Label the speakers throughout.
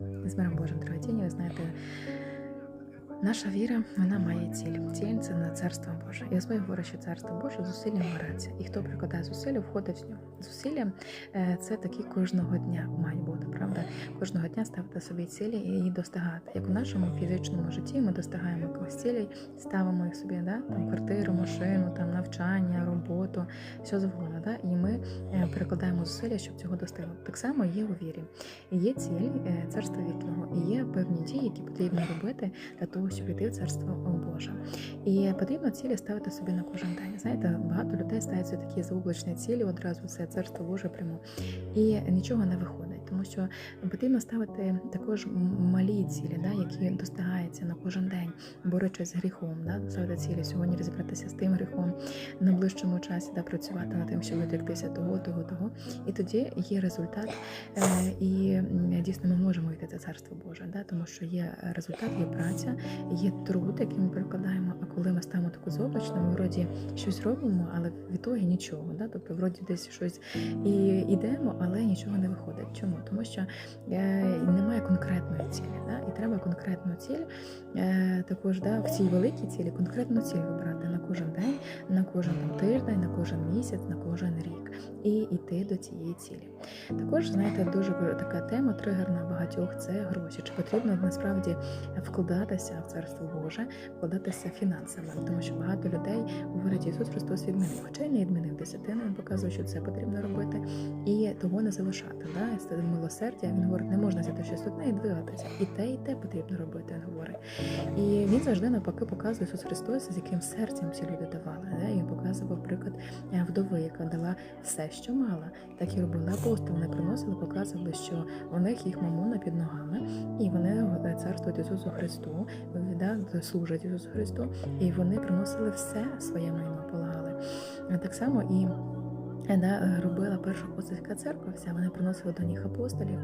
Speaker 1: З миром Божим дорогоцінні, ви знаєте, наша віра вона має ціль. Ціль це на царство Боже. І Господь говорить, що царство Боже зусиллям береться. І хто прикладає зусилля, входить в нього. Зусилля е, це такі кожного дня мають бути, правда? Кожного дня ставити собі цілі і її достигати. Як у нашому фізичному житті ми достигаємо якихось цілей, ставимо їх собі, да? там квартиру, машину, там навчання, роботу, все завгодно. Да? І ми е, перекладаємо зусилля, щоб цього достигнути. Так само є у вірі. І є ціль е, царства вічного, і є певні дії, які потрібно робити для того, щоб йти в царство Боже. І потрібно цілі ставити собі на кожен день. Знаєте, багато людей ставляться такі заоблачні цілі, одразу все царство Боже прямо, і нічого не виходить, тому що потрібно ставити також малі цілі, да, які достигаються на кожен день, борючись з гріхом, да, ставити цілі сьогодні розібратися з тим гріхом на ближчому часі, да, працювати над тим, щоб відректися того, того, того. І тоді є результат, е, і дійсно ми можемо йти це царство Боже, да, тому що є результат, є праця, є труд, який ми прикладаємо. А коли ми ставимо таку заоблачну, ми вроді щось робимо, але в ітогі нічого. Да? Тобто, вроді десь щось і йдемо, але нічого не виходить. Чому? Тому що е, немає конкретної цілі. Да? І треба конкретну ціль е, також да, в цій великій цілі конкретну ціль вибрати на кожен день, на кожен там, тиждень, на кожен місяць, на кожен рік і йти до цієї цілі. Також знаєте, дуже така тема тригерна багатьох це гроші. Чи потрібно насправді вкладатися в царство Боже, вкладатися фінансами, тому що багато людей говорять, Ісус Христос відмінив, хоча й не відмінив десятину, він показує, що це потрібно робити, і того не залишати. Да? Це милосердя. Він говорить, не можна взяти щось одне і двигатися. І те, і те потрібно робити. Він говорить. І він завжди навпаки показує Ісус Христос, з яким серцем ці люди давали. Да? І він показував приклад е, вдови, яка дала все, що мала. Так і робили апостоли. Вони приносили, показували, що у них їх мамона під ногами, і вони е, царствують Ісусу Христу, да, служать Ісусу Христу, і вони приносили все своє майно, полагали. Так само і е, да, робила першу апостольська церква, вся вона приносила до них апостолів.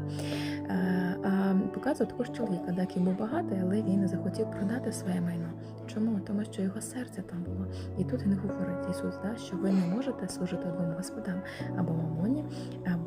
Speaker 1: Е, А показував також чоловіка, так йому багатий, але він захотів продати своє майно. Чому? Тому що його серце там було. І тут він говорить Ісус, да, що ви не можете служити двом господам або мамоні, або е,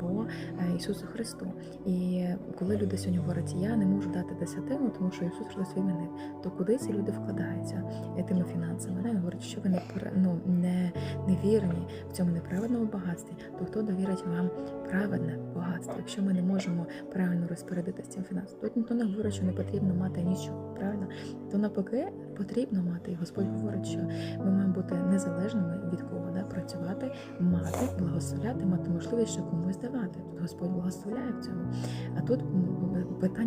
Speaker 1: Ісусу Христу. І коли люди сьогодні говорять, я не можу дати десятину, тому що Ісус Христос відмінив, то куди ці люди вкладаються тими фінансами? Він говорить, що ви не ну, не, не вірні в цьому неправедному багатстві, то хто довірить вам праведне багатство? Якщо ми не можемо правильно розпорядитися цим фінансом, то ніхто не говорить, що не потрібно мати нічого, правильно? То навпаки потрібно мати. І Господь говорить, що ми маємо бути незалежними від кого, да? працювати, мати, благословляти, мати можливість ще комусь давати. Тут Господь благословляє в цьому. А тут питання.